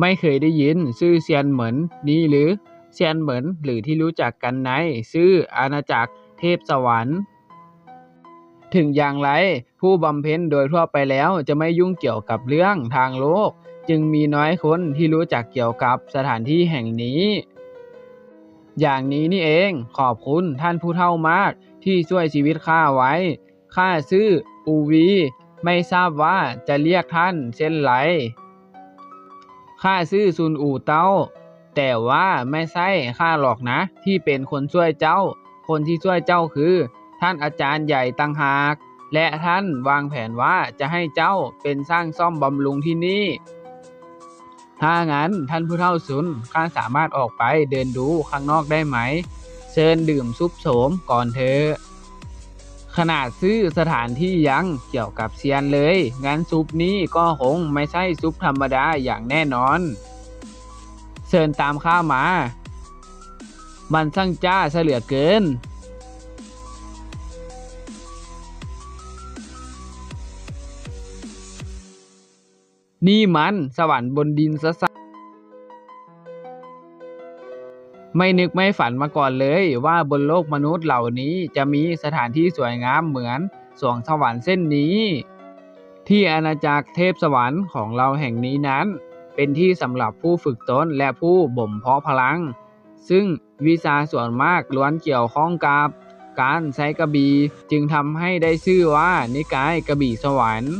ไม่เคยได้ยินชื่อเซียนเหมินนี้หรือเซียนเหมินหรือที่รู้จักกันในชื่ออาณาจักรเทพสวรรค์ ถึงอย่างไรผู้บำเพ็ญโดยทั่วไปแล้วจะไม่ยุ่งเกี่ยวกับเรื่องทางโลก จึงมีน้อยคนที่รู้จักเกี่ยวกับสถานที่แห่งนี้ อย่างนี้นี่เองขอบคุณท่านผู้เฒ่ามากที่ช่วยชีวิตข้าไว้ข้าชื่ออูวี ไม่ทราบว่าจะเรียกท่านเช่นไร ข้าชื่อซุนอู่เต้า แต่ว่าไม่ใช่ข้าหรอกนะ ที่เป็นคนช่วยเจ้า คนที่ช่วยเจ้าคือ ท่านอาจารย์ใหญ่ตังหาก และท่านวางแผนว่าจะให้เจ้าเป็นสร้างซ่อมบำรุงที่นี่ ถ้างั้นท่านผู้เฒ่าซุนข้าสามารถออกไปเดินดูข้างนอกได้ไหม เชิญดื่มซุปโสมก่อนเถอะ ขนาดซื้อสถานที่ยังเกี่ยวกับเซียนเลย งั้นซุปนี้ก็คงไม่ใช่ซุปธรรมดาอย่างแน่นอน เชิญตามข้ามา มันช่างจ้าเสลือเกินนี่มันสวรรค์บนดินซะ ไม่นึกไม่ฝันมาก่อนเลยว่าบนโลกมนุษย์เหล่านี้จะมีสถานที่สวยงามเหมือนสวงสวรรค์เส้นนี้ ที่อาณาจักรเทพสวรรค์ของเราแห่งนี้นั้น เป็นที่สำหรับผู้ฝึกตนและผู้บ่มเพาะพลัง ซึ่งวิชาส่วนมากล้วนเกี่ยวข้องกับการใช้กระบี่จึงทำให้ได้ชื่อว่านิกายกระบี่สวรรค์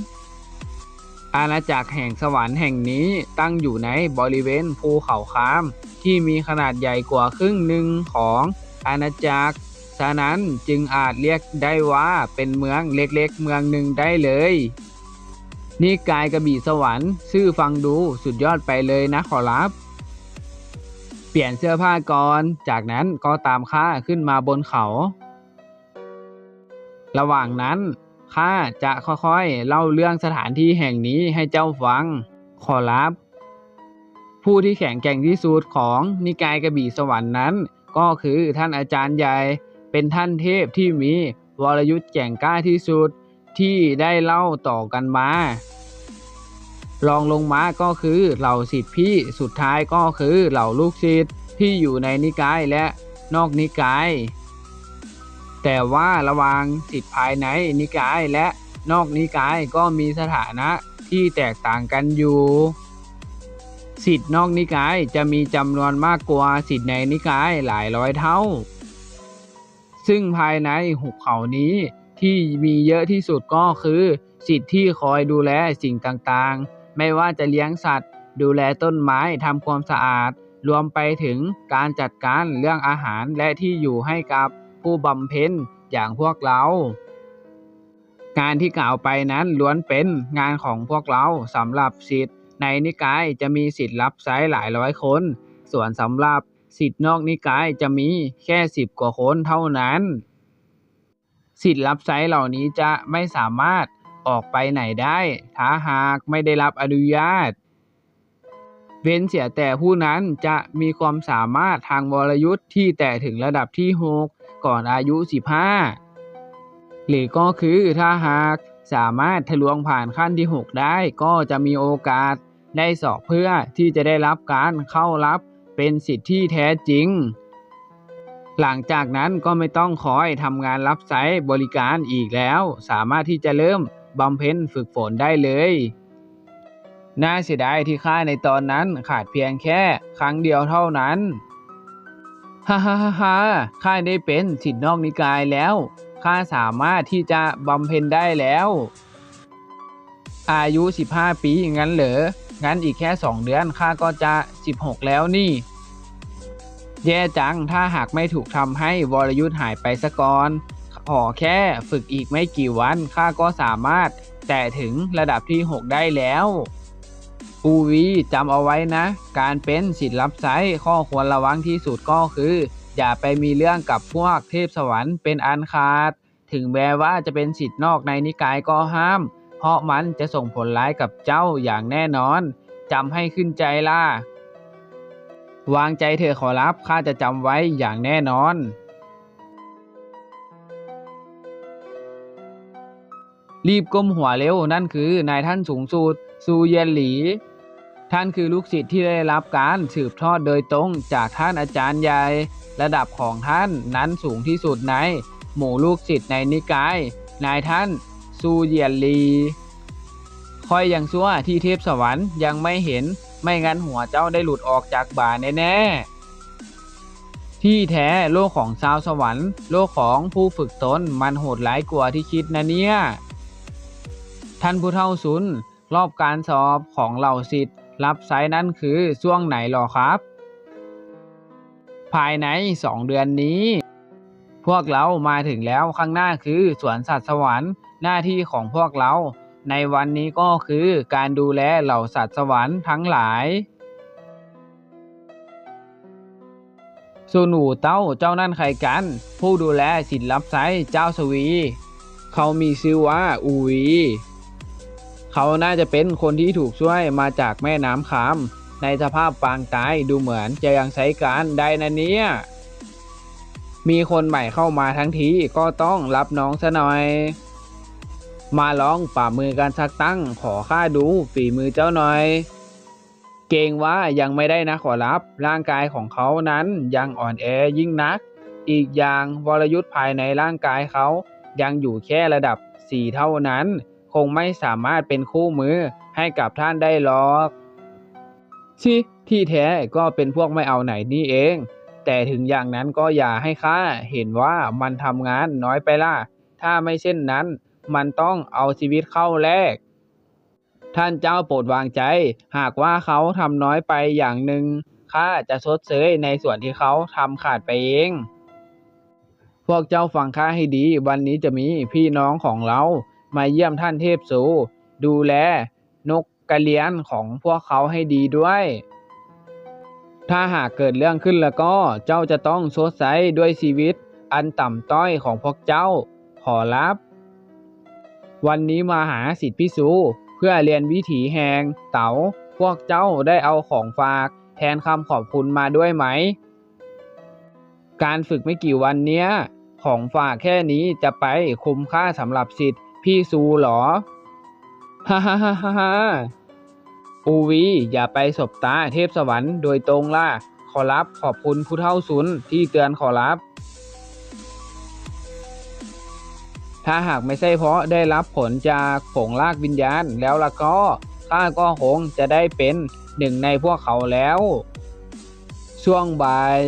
อาณาจักรแห่งสวรรค์แห่งนี้ตั้งอยู่ในบริเวณภูเขาคาม ที่มีขนาดใหญ่กว่าครึ่งหนึ่งของอาณาจักร ฉะนั้นจึงอาจเรียกได้ว่าเป็นเมืองเล็กๆ เมืองหนึ่งได้เลยนี่กายกระบี่สวรรค์ชื่อฟังดูสุดยอดไปเลยนะขอรับ เปลี่ยนเสื้อผ้าก่อน จากนั้นก็ตามข้าขึ้นมาบนเขา ระหว่างนั้น ข้าจะค่อยๆ เล่าเรื่องสถานที่แห่งนี้ให้เจ้าฟัง ขอรับ ผู้ที่แข็งแกร่งที่สุดของนิกายกระบี่สวรรค์นั้น ก็คือท่านอาจารย์ใหญ่ เป็นท่านเทพที่มีวรยุทธ์แก่งกล้าที่สุดที่ได้เล่าต่อกันมา รองลงมาก็คือเหล่าสิทธิพี่ สุดท้ายก็คือเหล่าลูกศิษย์ที่อยู่ในนิกายและนอกนิกาย แต่ว่าระหว่างสิทธิภายในนิกายและนอกนิกายก็มีสถานะที่แตกต่างกันอยู่ สิทธินอกนิกายจะมีจำนวนมากกว่าสิทธิในนิกายหลายร้อยเท่า ซึ่งภายในหุบเขานี้ที่มีเยอะที่สุดก็คือ สิทธิที่คอยดูแลสิ่งต่างๆ ไม่ว่าจะเลี้ยงสัตว์ ดูแลต้นไม้ทำความสะอาด รวมไปถึงการจัดการเรื่องอาหารและที่อยู่ให้กับ ผู้บำเพ็ญอย่างพวกเราการที่กล่าวไปนั้นล้วนเป็นงานของพวกเราสำหรับสิทธิ์ในนิกายจะมีสิทธิ์รับใช้หลายร้อยคน ส่วนสำหรับสิทธิ์นอกนิกายจะมีแค่สิบกว่าคนเท่านั้น สิทธิ์รับใช้เหล่านี้จะไม่สามารถออกไปไหนได้ ถ้าหากไม่ได้รับอนุญาต เว้นเสียแต่ผู้นั้นจะมีความสามารถทางวรยุทธ์ที่แต่ถึงระดับที่ 6 ก่อนอายุ 15 หรือก็คือถ้าหากสามารถทะลวงผ่านขั้นที่ 6 ได้ก็จะมีโอกาสได้สอบเพื่อที่จะได้รับการเข้ารับเป็นสิทธิที่แท้จริง หลังจากนั้นก็ไม่ต้องคอยทำงานรับใช้บริการอีกแล้ว สามารถที่จะเริ่มบำเพ็ญฝึกฝนได้เลย น่าเสียดายที่ข้าในตอนนั้นขาดเพียงแค่ครั้งเดียวเท่านั้น ฮ่าฮ่าฮ่าข้าได้เป็นสิทธินอกนิกายแล้ว ข้าสามารถที่จะบำเพ็ญได้แล้ว อายุ 15 ปีงั้นเหรอ งั้นอีกแค่ 2 เดือนข้าก็จะ 16 แล้วนี่ แย่จัง ถ้าหากไม่ถูกทำให้วรยุทธ์หายไปซะก่อนขอแค่ฝึกอีกไม่กี่วันข้าก็สามารถแตะถึงระดับที่ 6 ได้แล้ว ปูวีจำเอาไว้นะ การเป็นสิทธิ์รับใช้ข้อควรระวังที่สุดก็คือ อย่าไปมีเรื่องกับพวกเทพสวรรค์เป็นอันขาด ถึงแม้ว่าจะเป็นสิทธิ์นอกในนิกายก็ห้าม เพราะมันจะส่งผลร้ายกับเจ้าอย่างแน่นอนจำให้ขึ้นใจล่ะ วางใจเถอะขอรับข้าจะจำไว้อย่างแน่นอน รีบก้มหัวเร็วนั่นคือนายท่านสูงสุดซูเยียนหลี ท่านคือลูกศิษย์ที่ได้รับการสืบทอดโดยตรงจากท่านอาจารย์ใหญ่ ระดับของท่านนั้นสูงที่สุดใน หมู่ลูกศิษย์ในนิกาย นายท่านซูเยียนลีค่อยยังชั่วที่เทพสวรรค์ยังไม่เห็น ไม่งั้นหัวเจ้าได้หลุดออกจากบ่าแน่ๆ ที่แท้โลกของชาวสวรรค์ โลกของผู้ฝึกตนมันโหดร้ายกว่าที่คิดนะเนี่ย ท่านผู้เฒ่าซุนรอบการสอบของเหล่าศิษย์ รับไซต์นั่นคือช่วงไหนหรอครับ ภายในสองเดือนนี้ พวกเรามาถึงแล้วข้างหน้าคือสวนสัตว์สวรรค์หน้าที่ของพวกเรา ในวันนี้ก็คือการดูแลเหล่าสัตว์สวรรค์ทั้งหลายส่วนหนูเต้าเจ้านั่นใครกัน ผู้ดูแลสินรับไซเจ้าสวี เขามีชื่อว่าอูวี เขาน่าจะเป็นคนที่ถูกช่วยมาจากแม่น้ำคาม ในสภาพปางตายดูเหมือนจะยังใช้การได้นะเนี่ย มีคนใหม่เข้ามาทั้งทีก็ต้องรับน้องซะหน่อย มาลองป่ามือกันสักตั้งขอข้าดูฝีมือเจ้าหน่อย เกรงว่ายังไม่ได้นะขอรับร่างกายของเขานั้นยังอ่อนแอยิ่งนัก อีกอย่างวรยุทธ์ภายในร่างกายเขายังอยู่แค่ระดับ 4 เท่านั้น คงไม่สามารถเป็นคู่มือให้กับท่านได้หรอกชิที่แท้ก็เป็นพวกไม่เอาไหนนี่เอง แต่ถึงอย่างนั้นก็อย่าให้ข้าเห็นว่ามันทำงานน้อยไปล่ะ ถ้าไม่เช่นนั้น มันต้องเอาชีวิตเข้าแลกท่านเจ้าโปรดวางใจ หากว่าเขาทำน้อยไปอย่างหนึ่งข้าจะชดเชยในส่วนที่เขาทำขาดไปเอง พวกเจ้าฟังข้าให้ดี วันนี้จะมีพี่น้องของเรา มาเยี่ยมท่านเทพสูดูแลนกกระเลียนของพวกเขาให้ดีด้วย ถ้าหากเกิดเรื่องขึ้นแล้วก็เจ้าจะต้องชดใช้ด้วยชีวิตอันต่ำต้อยของพวกเจ้า ขอรับ วันนี้มาหาสิทธิพิสูเพื่อเรียนวิถีแหงเต๋า พวกเจ้าได้เอาของฝากแทนคำขอบคุณมาด้วยไหม การฝึกไม่กี่วันเนี้ย ของฝากแค่นี้จะไปคุ้มค่าสำหรับสิทธิ์ พี่ซูหรอฮ่าฮ่าฮ่าฮ่าฮ่าอูวี อย่าไปสบตาเทพสวรรค์โดยตรงล่ะ ขอรับขอบคุณผู้เท่าซุนที่เตือนขอรับ ถ้าหากไม่ใช่เพราะได้รับผลจากผงลากวิญญาณแล้วล่ะก็ข้าก็คงจะได้เป็นหนึ่งในพวกเขาแล้ว ช่วงบ่าย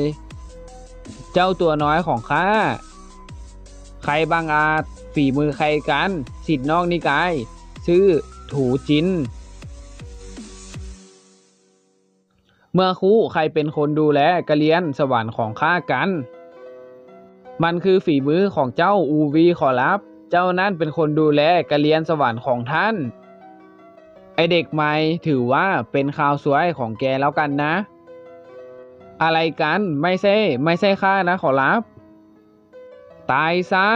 เจ้าตัวน้อยของข้า ใครบางอาจ ฝีมือใครกัน สิทธิ์นอกนิกาย ชื่อถูจิน เมื่อคู่ใครเป็นคนดูแลกะเลียนสวรรค์ของข้ากัน มันคือฝีมือของเจ้าอูวีขอรับ เจ้านั่นเป็นคนดูแลกะเลียนสวรรค์ของท่าน ไอเด็กใหม่ถือว่าเป็นข่าวสวยของแกแล้วกันนะ อะไรกันไม่ใช่ไม่ใช่ข้านะขอรับ ตายซะ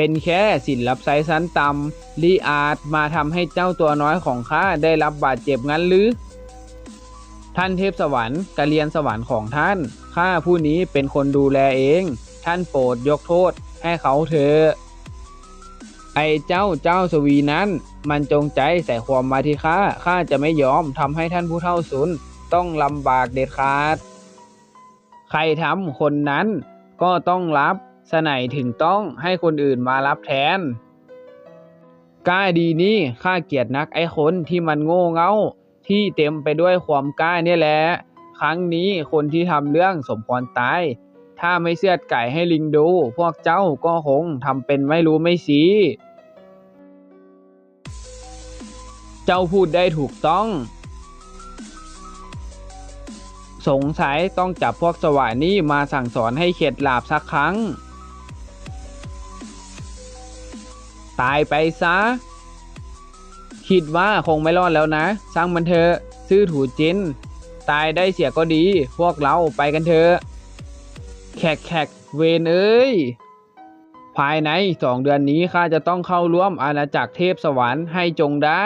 เป็นแค่สินรับใช้ชั้นต่ำลีอาจมาทำให้เจ้าตัวน้อยของข้าได้รับบาดเจ็บงั้นหรือ ท่านเทพสวรรค์กะเรียนสวรรค์ของท่าน ข้าผู้นี้เป็นคนดูแลเอง ท่านโปรดยกโทษให้เขาเถอะไอ้เจ้าเจ้าสวีนั้น มันจงใจใส่ความมาที่ข้าข้าจะไม่ยอมทำให้ท่านผู้เท่าซุนต้องลำบากเด็ดขาด ใครทำคนนั้นก็ต้องรับ สไหนถึงต้องให้คนอื่นมารับแทนกล้าดีนี่ข้าเกลียดนักไอ้คนที่มันโง่เง่าที่เต็มไปด้วยความกล้าเนี่ยแหละ ครั้งนี้คนที่ทำเรื่องสมควรตาย ถ้าไม่เสือดไก่ให้ลิงดู พวกเจ้าก็คงทำเป็นไม่รู้ไม่ชี้เจ้าพูดได้ถูกต้อง สงสัยต้องจับพวกสวานี่มาสั่งสอนให้เข็ดหลาบสักครั้ง ตายไปซะ คิดว่าคงไม่รอดแล้วนะ สร้างมันเถอะซื่อถูจิน ตายได้เสียก็ดี พวกเราไปกันเถอะแขกแขกเวนเอ้ย ภายในสองเดือนนี้ข้าจะต้องเข้าร่วมอาณาจักรเทพสวรรค์ให้จงได้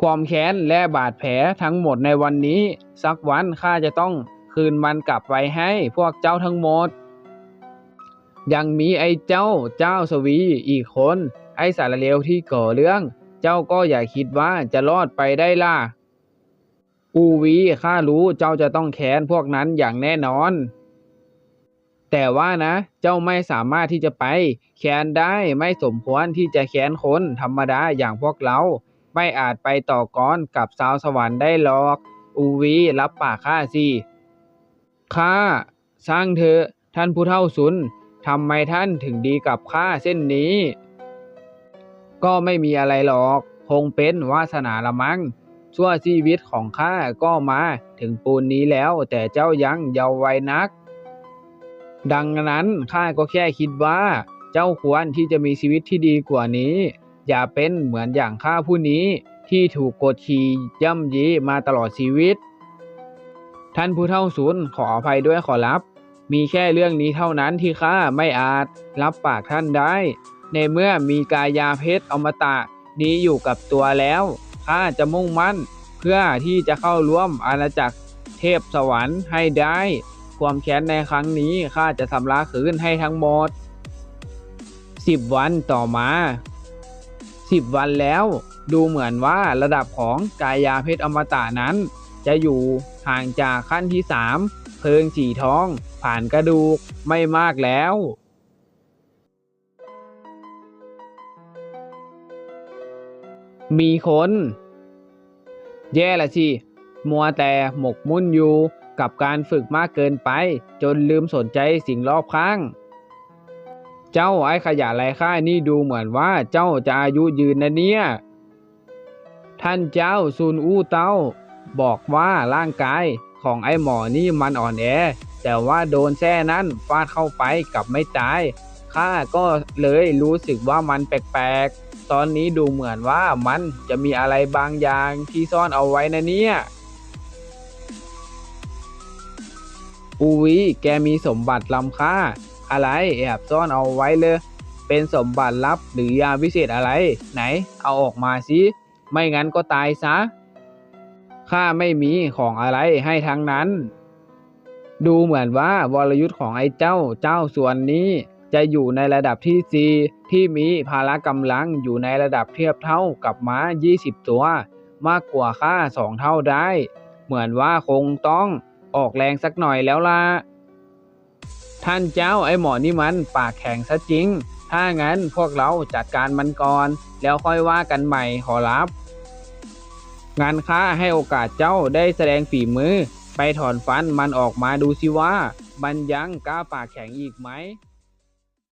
ความแค้นและบาดแผลทั้งหมดในวันนี้ สักวันข้าจะต้องคืนมันกลับไปให้พวกเจ้าทั้งหมด ยังมีไอ้เจ้าเจ้าสวีอีกคน ไอ้สารเลวที่ก่อเรื่อง เจ้าก็อย่าคิดว่าจะรอดไปได้ล่ะ อูวีข้ารู้เจ้าจะต้องแค้นพวกนั้นอย่างแน่นอน แต่ว่านะ เจ้าไม่สามารถที่จะไป แค้นได้ไม่สมควรที่จะแค้นคนธรรมดาอย่างพวกเรา ไม่อาจไปต่อกรกับสาวสวรรค์ได้หรอก อูวีรับปากข้าสิข้าสร้างเถอะท่านผู้เฒ่าสุน ทำไมท่านถึงดีกับข้าเส้นนี้ ก็ไม่มีอะไรหรอก คงเป็นวาสนาละมั้งชั่วชีวิตของข้าก็มาถึงปูนนี้แล้วแต่เจ้ายังเยาว์วัยนัก ดังนั้นข้าก็แค่คิดว่า เจ้าควรที่จะมีชีวิตที่ดีกว่านี้ อย่าเป็นเหมือนอย่างข้าผู้นี้ที่ถูกกดขี่ย่ำยีมาตลอดชีวิต ท่านผู้เฒ่าศูนย์ขออภัยด้วยขอรับ มีแค่เรื่องนี้เท่านั้นที่ข้าไม่อาจรับปากท่านได้ ในเมื่อมีกายาเพชรอมตะนี้อยู่กับตัวแล้วข้าจะมุ่งมั่น เพื่อที่จะเข้าร่วมอาณาจักรเทพสวรรค์ให้ได้ ความแค้นในครั้งนี้ข้าจะทำลาคืนให้ทั้งหมดสิบวันต่อมาสิบวันแล้วดูเหมือนว่าระดับของกายาเพชรอมตะนั้น จะอยู่ห่างจากขั้นที่สาม เพลิงสีทอง ผ่านกระดูกไม่มากแล้วมีคน แย่ละสิมัวแต่หมกมุ่นอยู่ กับการฝึกมากเกินไป จนลืมสนใจสิ่งรอบข้าง เจ้าไอ้ขยะไรค่านี่ดูเหมือนว่าเจ้าจะอายุยืนนะเนี่ย ท่านเจ้าซุนอู้เต้า บอกว่าร่างกาย ของไอ้หมอนี่มันอ่อนแอ แต่ว่าโดนแส้นั้นฟาดเข้าไปกับไม่ตายข้าก็เลยรู้สึกว่ามันแปลกๆ ตอนนี้ดูเหมือนว่ามันจะมีอะไรบางอย่างที่ซ่อนเอาไว้นะเนี่ยอูวีแกมีสมบัติล้ำค่า อะไรแอบซ่อนเอาไว้เลย เป็นสมบัติลับหรือยาวิเศษอะไร ไหน เอาออกมาสิ ไม่งั้นก็ตายซะ ข้าไม่มีของอะไรให้ทั้งนั้น ดูเหมือนว่าวรยุทธ์ของไอ้เจ้าเจ้าส่วนนี้ จะอยู่ในระดับที่ 4 ที่มีพละกำลังอยู่ในระดับเทียบเท่ากับม้า 20 ตัว มากกว่าข้าสองเท่าได้ เหมือนว่าคงต้องออกแรงสักหน่อยแล้วล่ะ ท่านเจ้าไอ้หมอนี่มันปากแข็งซะจริง ถ้างั้นพวกเราจัดการมันก่อน แล้วค่อยว่ากันใหม่ขอรับ งานค้าให้โอกาสเจ้าได้แสดงฝีมือ ไปถอนฟันมันออกมาดูสิว่า มันยังกล้าปากแข็งอีกไหม